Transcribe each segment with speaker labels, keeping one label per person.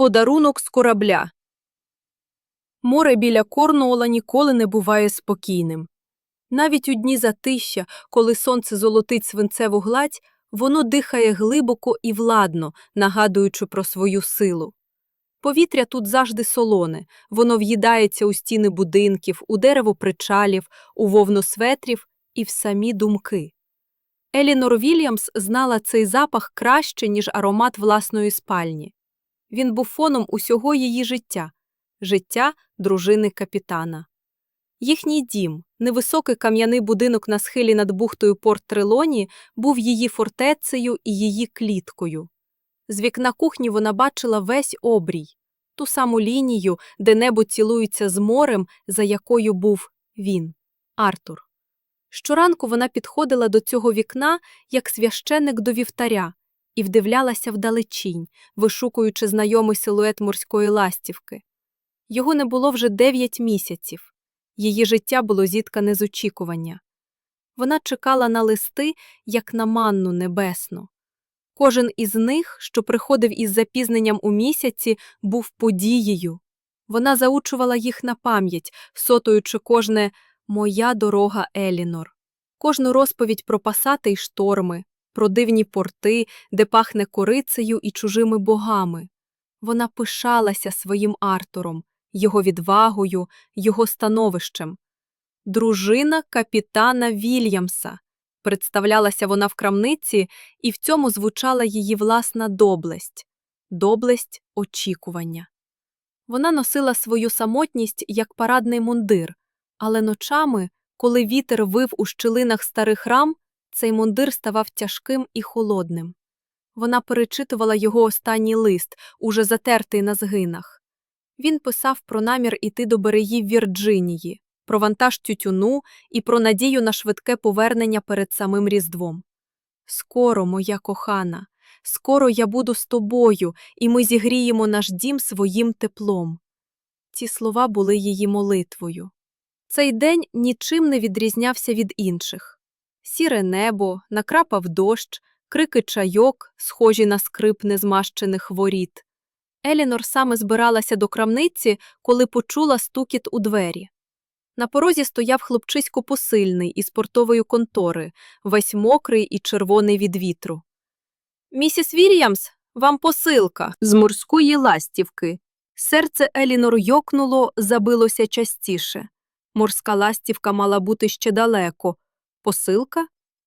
Speaker 1: Подарунок з корабля. Море біля Корнуола ніколи не буває спокійним. Навіть у дні затища, коли сонце золотить свинцеву гладь, воно дихає глибоко і владно, нагадуючи про свою силу. Повітря тут завжди солоне, воно в'їдається у стіни будинків, у дерево причалів, у вовну светрів і в самі думки. Елінор Вільямс знала цей запах краще, ніж аромат власної спальні. Він був фоном усього її життя життя дружини капітана. Їхній дім, невисокий кам'яний будинок на схилі над бухтою Порт Трелоні, був її фортецею і її кліткою. З вікна кухні вона бачила весь обрій, ту саму лінію, де небо цілується з морем, за якою був він, Артур. Щоранку вона підходила до цього вікна, як священик до вівтаря, і вдивлялася вдалечінь, вишукуючи знайомий силует морської ластівки. Його не було вже дев'ять місяців. Її життя було зіткане з очікування. Вона чекала на листи, як на манну небесну. Кожен із них, що приходив із запізненням у місяці, був подією. Вона заучувала їх на пам'ять, сотуючи кожне Моя дорога Елінор, кожну розповідь про пасати й шторми, про дивні порти, де пахне корицею і чужими богами. Вона пишалася своїм Артуром, його відвагою, його становищем. Дружина капітана Вільямса. Представлялася вона в крамниці, і в цьому звучала її власна доблесть доблесть очікування. Вона носила свою самотність як парадний мундир, але ночами, коли вітер вив у щілинах старих рам, цей мундир ставав тяжким і холодним. Вона перечитувала його останній лист, уже затертий на згинах. Він писав про намір іти до берегів Вірджинії, про вантаж тютюну і про надію на швидке повернення перед самим Різдвом. Скоро, моя кохана, скоро я буду з тобою, і ми зігріємо наш дім своїм теплом. Ці слова були її молитвою. Цей день нічим не відрізнявся від інших. Сіре небо, накрапав дощ, крики чайок, схожі на скрип незмащених воріт. Елінор саме збиралася до крамниці, коли почула стукіт у двері. На порозі стояв хлопчисько посильний із портової контори, весь мокрий і червоний від вітру. Місіс Вільямс, вам посилка з морської ластівки. Серце Елінор йокнуло, забилося частіше. Морська ластівка мала бути ще далеко. Посилка?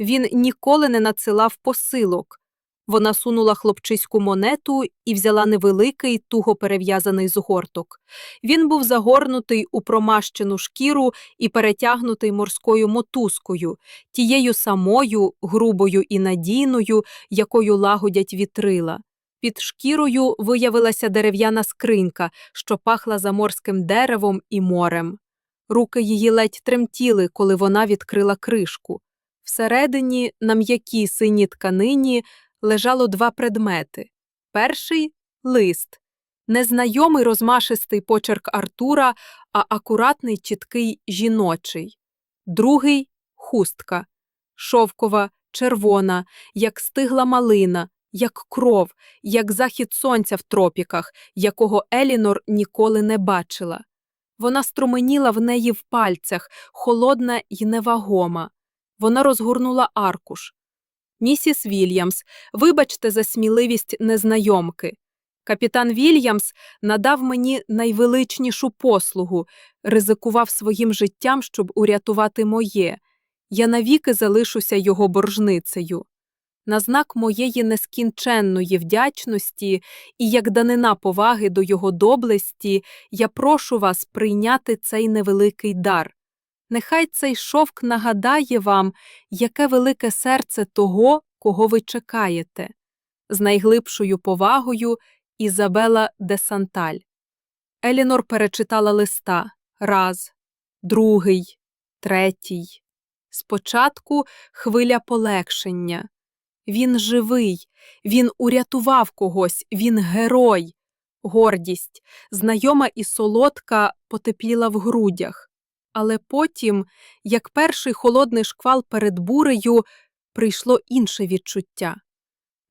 Speaker 1: Він ніколи не надсилав посилок. Вона сунула хлопчиську монету і взяла невеликий, туго перев'язаний згорток. Він був загорнутий у промащену шкіру і перетягнутий морською мотузкою, тією самою, грубою і надійною, якою лагодять вітрила. Під шкірою виявилася дерев'яна скринька, що пахла заморським деревом і морем. Руки її ледь тремтіли, коли вона відкрила кришку. Всередині, на м'якій синій тканині, лежало два предмети. Перший лист, незнайомий розмашистий почерк Артура, а акуратний чіткий жіночий. Другий хустка, шовкова, червона, як стигла малина, як кров, як захід сонця в тропіках, якого Елінор ніколи не бачила. Вона струменіла в неї в пальцях, холодна й невагома. Вона розгорнула аркуш. Місіс Вільямс, вибачте за сміливість незнайомки. Капітан Вільямс надав мені найвеличнішу послугу, ризикував своїм життям, щоб урятувати моє. Я навіки залишуся його боржницею. На знак моєї нескінченної вдячності і як данина поваги до його доблесті, я прошу вас прийняти цей невеликий дар. Нехай цей шовк нагадає вам, яке велике серце того, кого ви чекаєте. З найглибшою повагою Ізабела де Санталь. Елінор перечитала листа раз, другий, третій. Спочатку хвиля полегшення. Він живий, він урятував когось, він герой. Гордість, знайома і солодка, потепліла в грудях. Але потім, як перший холодний шквал перед бурею, прийшло інше відчуття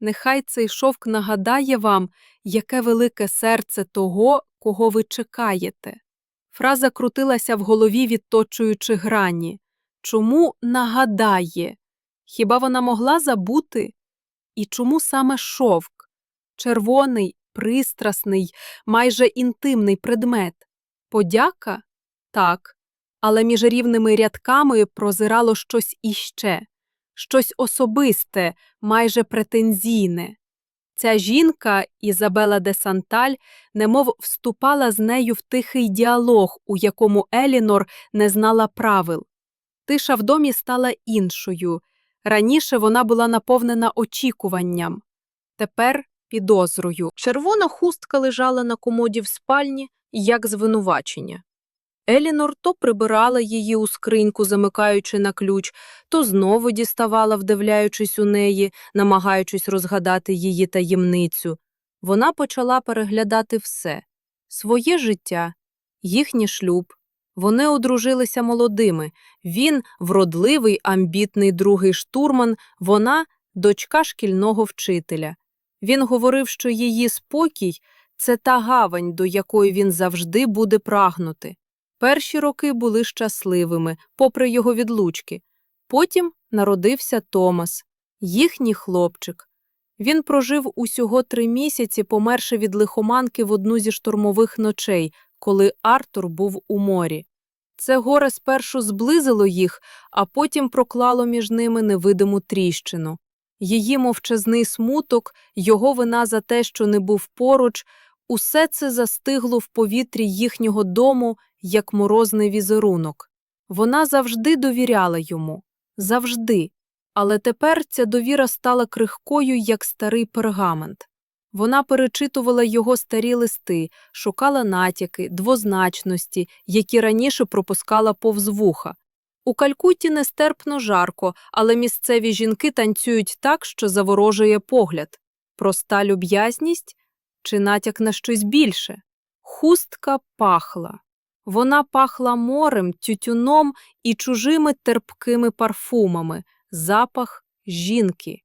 Speaker 1: нехай цей шовк нагадає вам, яке велике серце того, кого ви чекаєте. Фраза крутилася в голові, відточуючи грані. Чому нагадає? Хіба вона могла забути? І чому саме шовк? Червоний, пристрасний, майже інтимний предмет. Подяка? Так. Але між рівними рядками прозирало щось іще, щось особисте, майже претензійне. Ця жінка, Ізабела де Санталь, немов вступала з нею в тихий діалог, у якому Елінор не знала правил. Тиша в домі стала іншою. Раніше вона була наповнена очікуванням, тепер підозрою. Червона хустка лежала на комоді в спальні, як звинувачення. Елінор то прибирала її у скриньку, замикаючи на ключ, то знову діставала, вдивляючись у неї, намагаючись розгадати її таємницю. Вона почала переглядати все своє життя, їхній шлюб. Вони одружилися молодими. Він вродливий, амбітний другий штурман, вона дочка шкільного вчителя. Він говорив, що її спокій це та гавань, до якої він завжди буде прагнути. Перші роки були щасливими, попри його відлучки. Потім народився Томас, їхній хлопчик. Він прожив усього три місяці, померши від лихоманки в одну зі штурмових ночей, коли Артур був у морі. Це горе спершу зблизило їх, а потім проклало між ними невидиму тріщину. Її мовчазний смуток, його вина за те, що не був поруч, усе це застигло в повітрі їхнього дому, як морозний візерунок. Вона завжди довіряла йому, завжди. Але тепер ця довіра стала крихкою, як старий пергамент. Вона перечитувала його старі листи, шукала натяки, двозначності, які раніше пропускала повз вуха. У Калькутті нестерпно жарко, але місцеві жінки танцюють так, що заворожує погляд. Проста люб'язність чи натяк на щось більше? Хустка пахла. Вона пахла морем, тютюном і чужими терпкими парфумами, запах жінки.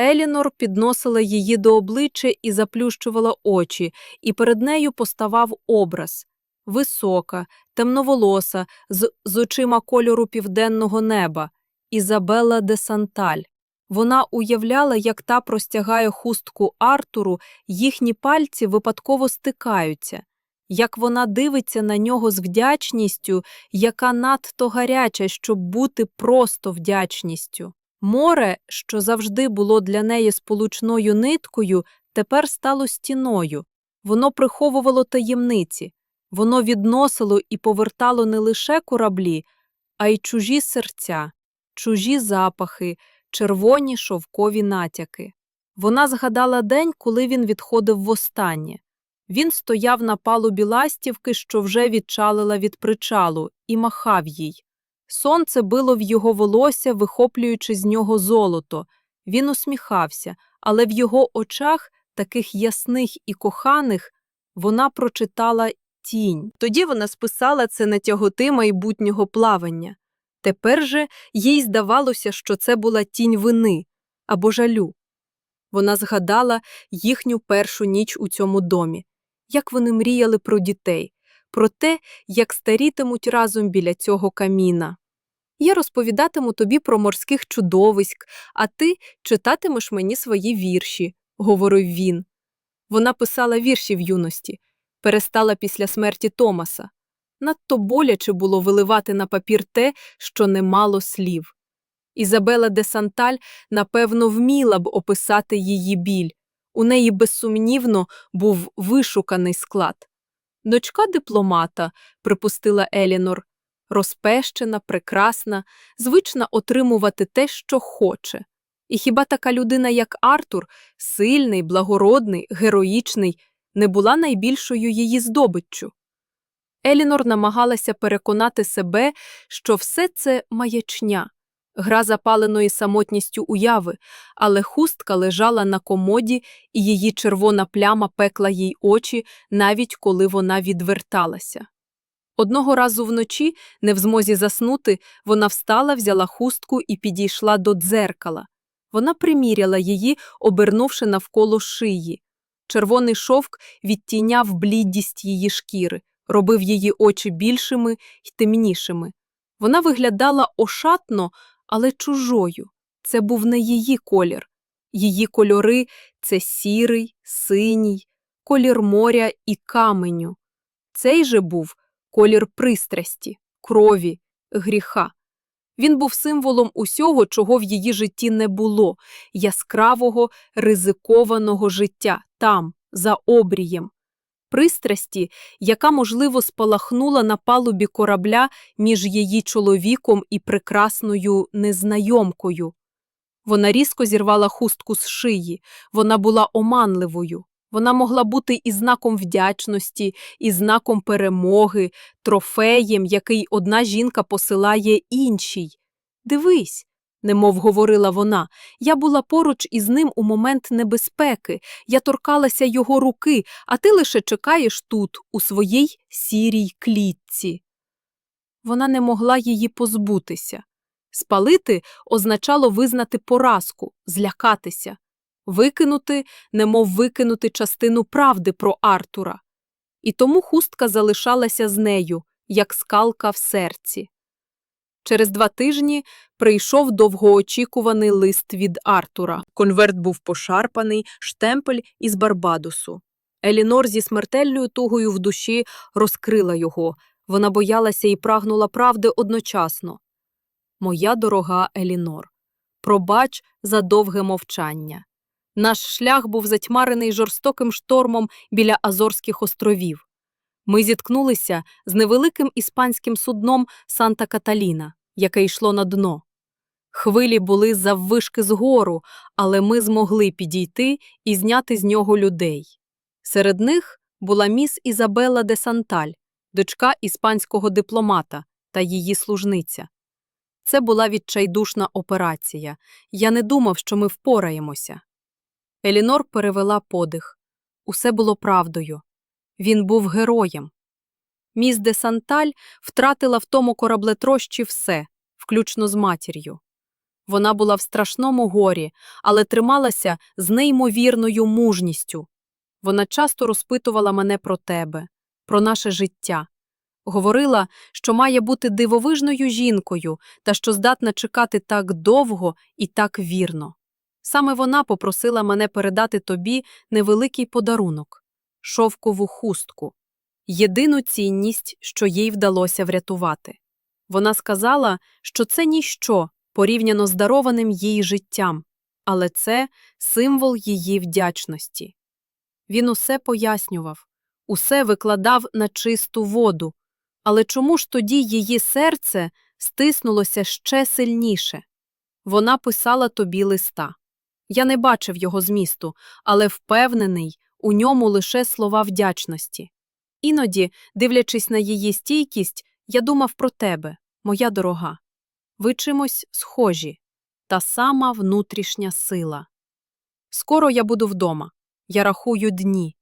Speaker 1: Елінор підносила її до обличчя і заплющувала очі, і перед нею поставав образ висока, темноволоса, з, з очима кольору південного неба, Ізабелла де Санталь. Вона уявляла, як та простягає хустку Артуру, їхні пальці випадково стикаються, як вона дивиться на нього з вдячністю, яка надто гаряча, щоб бути просто вдячністю. Море, що завжди було для неї сполучною ниткою, тепер стало стіною. Воно приховувало таємниці, воно відносило і повертало не лише кораблі, а й чужі серця, чужі запахи, червоні шовкові натяки. Вона згадала день, коли він відходив востаннє. Він стояв на палубі ластівки, що вже відчалила від причалу, і махав їй. Сонце било в його волосся, вихоплюючи з нього золото. Він усміхався, але в його очах, таких ясних і коханих, вона прочитала тінь. Тоді вона списала це на тяготи майбутнього плавання. Тепер же їй здавалося, що це була тінь вини або жалю. Вона згадала їхню першу ніч у цьому домі, як вони мріяли про дітей, про те, як старітимуть разом біля цього каміна. Я розповідатиму тобі про морських чудовиськ, а ти читатимеш мені свої вірші, говорив він. Вона писала вірші в юності, перестала після смерті Томаса. Надто боляче було виливати на папір те, що не мало слів. Ізабела де Санталь, напевно, вміла б описати її біль. У неї безсумнівно був вишуканий склад. Дочка дипломата, припустила Елінор, розпещена, прекрасна, звична отримувати те, що хоче. І хіба така людина, як Артур, сильний, благородний, героїчний, не була найбільшою її здобиччю? Елінор намагалася переконати себе, що все це маячня, гра запаленої самотністю уяви, але хустка лежала на комоді, і її червона пляма пекла їй очі, навіть коли вона відверталася. Одного разу вночі, не в змозі заснути, вона встала, взяла хустку і підійшла до дзеркала. Вона приміряла її, обернувши навколо шиї. Червоний шовк відтіняв блідість її шкіри, робив її очі більшими й темнішими. Вона виглядала ошатно, але чужою. Це був не її колір. Її кольори це сірий, синій, колір моря і каменю. Цей же був колір пристрасті, крові, гріха. Він був символом усього, чого в її житті не було яскравого, ризикованого життя там, за обрієм. Пристрасті, яка, можливо, спалахнула на палубі корабля між її чоловіком і прекрасною незнайомкою. Вона різко зірвала хустку з шиї, вона була оманливою. Вона могла бути і знаком вдячності, і знаком перемоги, трофеєм, який одна жінка посилає іншій. Дивись, немов говорила вона, я була поруч із ним у момент небезпеки, я торкалася його руки, а ти лише чекаєш тут, у своїй сірій клітці. Вона не могла її позбутися. Спалити означало визнати поразку, злякатися, викинути, немов викинути частину правди про Артура. І тому хустка залишалася з нею, як скалка в серці. Через два тижні прийшов довгоочікуваний лист від Артура. Конверт був пошарпаний, штемпель із Барбадосу. Елінор зі смертельною тугою в душі розкрила його. Вона боялася і прагнула правди одночасно. Моя дорога Елінор, пробач за довге мовчання. Наш шлях був затьмарений жорстоким штормом біля Азорських островів. Ми зіткнулися з невеликим іспанським судном Санта Каталіна, яке йшло на дно. Хвилі були заввишки згору, але ми змогли підійти і зняти з нього людей. Серед них була міс Ізабела де Санталь, дочка іспанського дипломата та її служниця. Це була відчайдушна операція. Я не думав, що ми впораємося. Елінор перевела подих. Усе було правдою. Він був героєм. Міс де Санталь втратила в тому кораблетрощі все, включно з матір'ю. Вона була в страшному горі, але трималася з неймовірною мужністю. Вона часто розпитувала мене про тебе, про наше життя. Говорила, що має бути дивовижною жінкою та що здатна чекати так довго і так вірно. Саме вона попросила мене передати тобі невеликий подарунок шовкову хустку, єдину цінність, що їй вдалося врятувати. Вона сказала, що це ніщо порівняно з дарованим їй життям, але це символ її вдячності. Він усе пояснював, усе викладав на чисту воду, але чому ж тоді її серце стиснулося ще сильніше? Вона писала тобі листа. Я не бачив його змісту, але впевнений, у ньому лише слова вдячності. Іноді, дивлячись на її стійкість, я думав про тебе, моя дорога. Ви чимось схожі, та сама внутрішня сила. Скоро я буду вдома. Я рахую дні.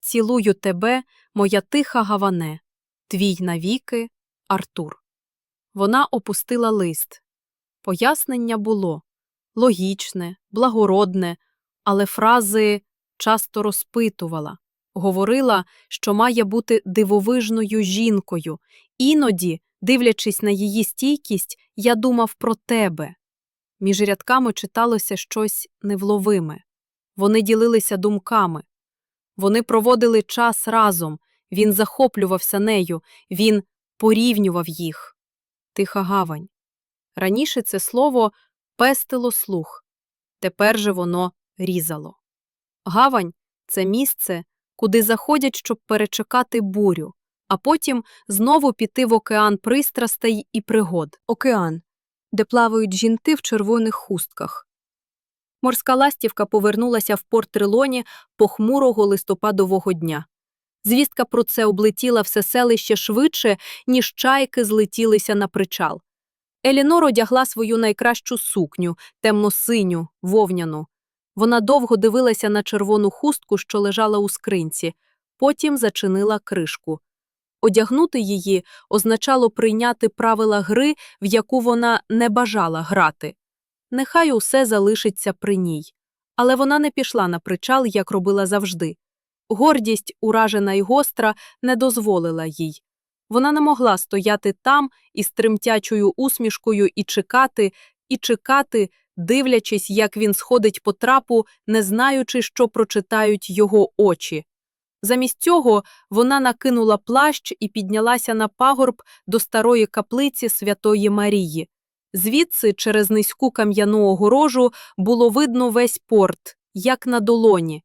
Speaker 1: Цілую тебе, моя тиха гаване, твій навіки, Артур. Вона опустила лист. Пояснення було логічне, благородне, але фрази часто розпитувала, говорила, що має бути дивовижною жінкою. Іноді, дивлячись на її стійкість, я думав про тебе. Між рядками читалося щось невловиме. Вони ділилися думками. Вони проводили час разом, він захоплювався нею, він порівнював їх. Тиха гавань. Раніше це слово пестило слух, тепер же воно різало. Гавань це місце, куди заходять, щоб перечекати бурю, а потім знову піти в океан пристрастей і пригод. Океан, де плавають жінки в червоних хустках. Морська ластівка повернулася в порт Трилоні похмурого листопадового дня. Звістка про це облетіла все селище швидше, ніж чайки злетілися на причал. Елінор одягла свою найкращу сукню, темно-синю, вовняну. Вона довго дивилася на червону хустку, що лежала у скринці, потім зачинила кришку. Одягнути її означало прийняти правила гри, в яку вона не бажала грати. нехай усе залишиться при ній. Але вона не пішла на причал, як робила завжди. Гордість, уражена й гостра, не дозволила їй. Вона не могла стояти там із тремтячою усмішкою і чекати, і чекати, дивлячись, як він сходить по трапу, не знаючи, що прочитають його очі. Замість цього вона накинула плащ і піднялася на пагорб до старої каплиці Святої Марії. Звідси, через низьку кам'яну огорожу, було видно весь порт, як на долоні.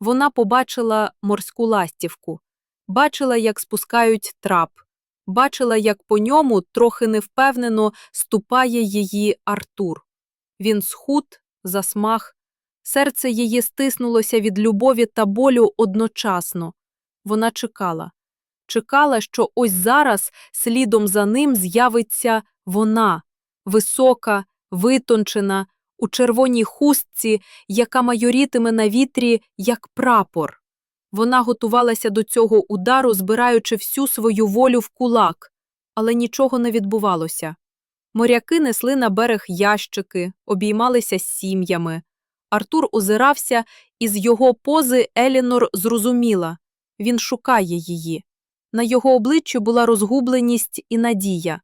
Speaker 1: Вона побачила морську ластівку, бачила, як спускають трап, бачила, як по ньому трохи невпевнено ступає її Артур. Він схуд, засмах, серце її стиснулося від любові та болю одночасно. Вона чекала. Чекала, що ось зараз слідом за ним з'явиться вона, висока, витончена, у червоній хустці, яка майорітиме на вітрі, як прапор. Вона готувалася до цього удару, збираючи всю свою волю в кулак, але нічого не відбувалося. Моряки несли на берег ящики, обіймалися з сім'ями. Артур озирався, і з його пози Елінор зрозуміла він шукає її. На його обличчі була розгубленість і надія.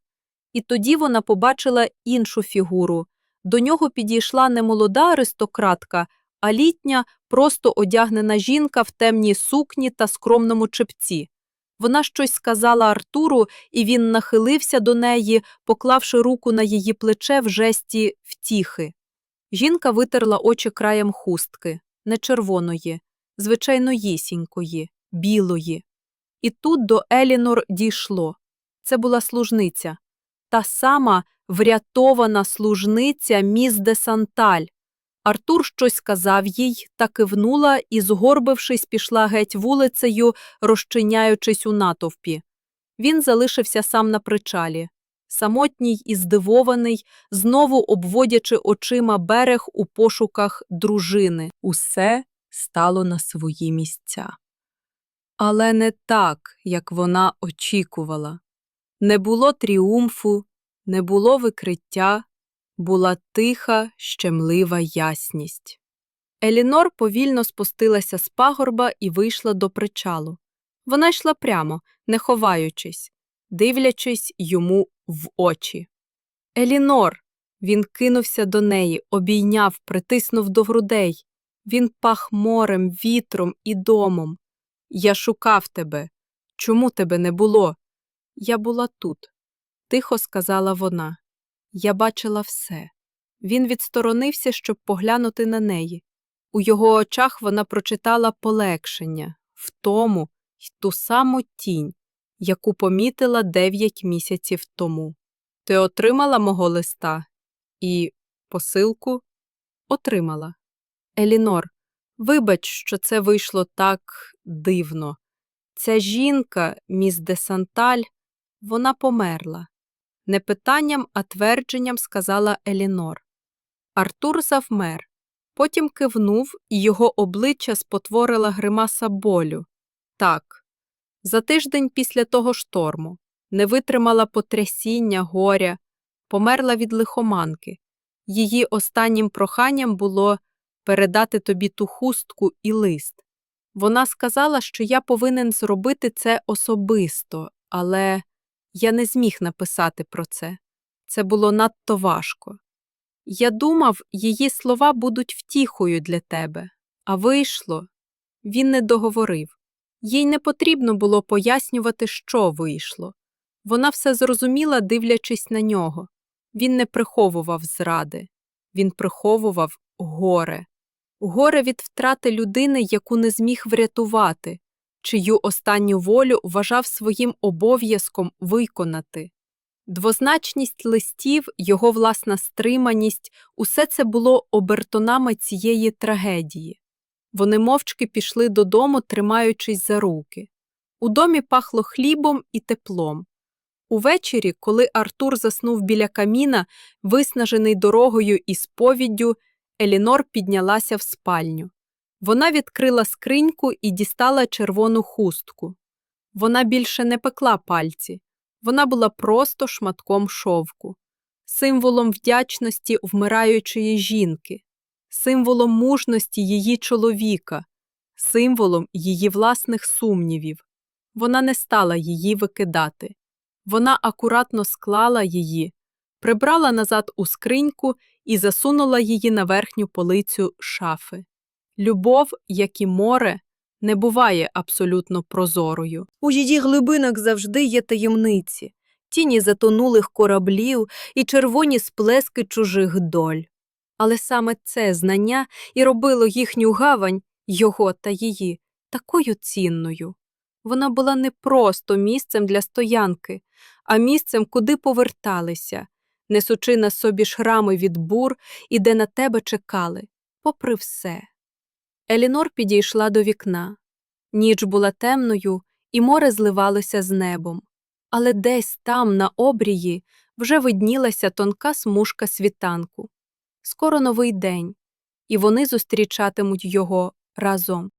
Speaker 1: І тоді вона побачила іншу фігуру. До нього підійшла не молода аристократка, а літня, просто одягнена жінка в темній сукні та скромному чепці. Вона щось сказала Артуру, і він нахилився до неї, поклавши руку на її плече в жесті втіхи. Жінка витерла очі краєм хустки, не червоної, звичайноїсінької, білої. І тут до Елінор дійшло. Це була служниця, та сама врятована служниця міс де Санталь. Артур щось сказав їй та кивнула і, згорбившись, пішла геть вулицею, розчиняючись у натовпі. Він залишився сам на причалі, самотній і здивований, знову обводячи очима берег у пошуках дружини. Усе стало на свої місця. Але не так, як вона очікувала. Не було тріумфу, не було викриття, була тиха, щемлива ясність. Елінор повільно спустилася з пагорба і вийшла до причалу. Вона йшла прямо, не ховаючись, дивлячись йому в очі. Елінор. Він кинувся до неї, обійняв, притиснув до грудей. Він пах морем, вітром і домом. Я шукав тебе. Чому тебе не було? Я була тут, тихо сказала вона. Я бачила все. Він відсторонився, щоб поглянути на неї. У його очах вона прочитала полегшення, втому й ту саму тінь, яку помітила дев'ять місяців тому. Ти отримала мого листа і посилку отримала. Елінор, вибач, що це вийшло так дивно. Ця жінка, міс де Санталь, вона померла. Не питанням, а твердженням сказала Елінор. Артур завмер, потім кивнув, і його обличчя спотворила гримаса болю. Так, за тиждень після того шторму не витримала потрясіння, горя, померла від лихоманки. Її останнім проханням було передати тобі ту хустку і лист. Вона сказала, що я повинен зробити це особисто, але я не зміг написати про це. Це було надто важко. Я думав, її слова будуть втіхою для тебе, а вийшло. Він не договорив. Їй не потрібно було пояснювати, що вийшло. Вона все зрозуміла, дивлячись на нього. Він не приховував зради, він приховував горе, горе від втрати людини, яку не зміг врятувати, чию останню волю вважав своїм обов'язком виконати. Двозначність листів, його власна стриманість усе це було обертонами цієї трагедії. Вони мовчки пішли додому, тримаючись за руки. У домі пахло хлібом і теплом. Увечері, коли Артур заснув біля каміна, виснажений дорогою і сповіддю, Елінор піднялася в спальню. Вона відкрила скриньку і дістала червону хустку. Вона більше не пекла пальці, вона була просто шматком шовку. символом вдячності вмираючої жінки, символом мужності її чоловіка, символом її власних сумнівів. Вона не стала її викидати. Вона акуратно склала її, прибрала назад у скриньку і засунула її на верхню полицю шафи. Любов, як і море, не буває абсолютно прозорою. У її глибинах завжди є таємниці, тіні затонулих кораблів і червоні сплески чужих доль. Але саме це знання і робило їхню гавань, його та її, такою цінною. Вона була не просто місцем для стоянки, а місцем, куди поверталися, несучи на собі шрами від бур і де на тебе чекали, попри все. Елінор підійшла до вікна. Ніч була темною, і море зливалося з небом. Але десь там, на обрії, вже виднілася тонка смужка світанку. Скоро новий день, і вони зустрічатимуть його разом.